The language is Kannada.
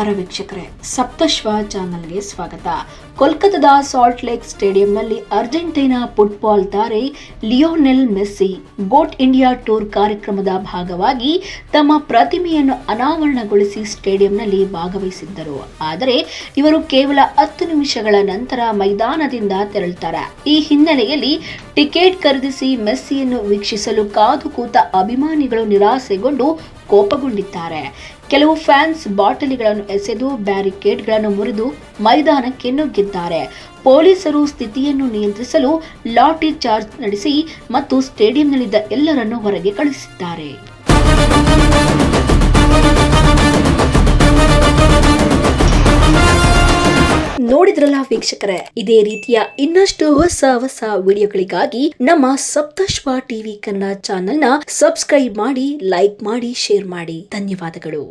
ನಮಸ್ಕಾರ ವೀಕ್ಷಕರೇ. ಸಪ್ತಶ್ವ ಚಾನಲ್ಗೆ ಸ್ವಾಗತ. ಕೋಲ್ಕತ್ತಾದ ಸಾಲ್ಟ್ ಲೇಕ್ ಸ್ಟೇಡಿಯಂನಲ್ಲಿ ಅರ್ಜೆಂಟೀನಾ ಫುಟ್ಬಾಲ್ ತಾರೆ Lionel Messi. GOAT India tour ಕಾರ್ಯಕ್ರಮದ ಭಾಗವಾಗಿ ತಮ್ಮ ಪ್ರತಿಮೆಯನ್ನು ಅನಾವರಣಗೊಳಿಸಿ ಸ್ಟೇಡಿಯಂನಲ್ಲಿ ಭಾಗವಹಿಸಿದ್ದರು. ಆದರೆ ಇವರು ಕೇವಲ ಹತ್ತು ನಿಮಿಷಗಳ ನಂತರ ಮೈದಾನದಿಂದ ತೆರಳುತ್ತಾರೆ. ಈ ಹಿನ್ನೆಲೆಯಲ್ಲಿ ಟಿಕೆಟ್ ಖರೀದಿಸಿ ಮೆಸ್ಸಿಯನ್ನು ವೀಕ್ಷಿಸಲು ಕಾದು ಕೂತ ಅಭಿಮಾನಿಗಳು ನಿರಾಸೆಗೊಂಡು ಕೋಪಗೊಂಡಿದ್ದಾರೆ. ಕೆಲವು ಫ್ಯಾನ್ಸ್ ಬಾಟಲಿಗಳನ್ನು ಎಸೆದು ಬ್ಯಾರಿಕೇಡ್ಗಳನ್ನು ಮುರಿದು ಮೈದಾನಕ್ಕೆ ನುಗ್ಗಿದ್ದಾರೆ. ಪೊಲೀಸರು ಸ್ಥಿತಿಯನ್ನು ನಿಯಂತ್ರಿಸಲು ಲಾಠಿ ಚಾರ್ಜ್ ನಡೆಸಿ ಮತ್ತು ಸ್ಟೇಡಿಯಂನಲ್ಲಿದ್ದ ಎಲ್ಲರನ್ನು ಹೊರಗೆ ಕಳಿಸಿದ್ದಾರೆ ನೋಡಿದ್ರಲ್ಲ ವೀಕ್ಷಕರೇ, ಇದೇ ರೀತಿಯ ಇನ್ನಷ್ಟು ಹೊಸ ಹೊಸ ವಿಡಿಯೋಗಳಿಗಾಗಿ ನಮ್ಮ ಸಪ್ತಶ್ವ ಟಿವಿ ಕನ್ನಡ ಚಾನೆಲ್ನ ಸಬ್ಸ್ಕ್ರೈಬ್ ಮಾಡಿ, ಲೈಕ್ ಮಾಡಿ, ಶೇರ್ ಮಾಡಿ. ಧನ್ಯವಾದಗಳು.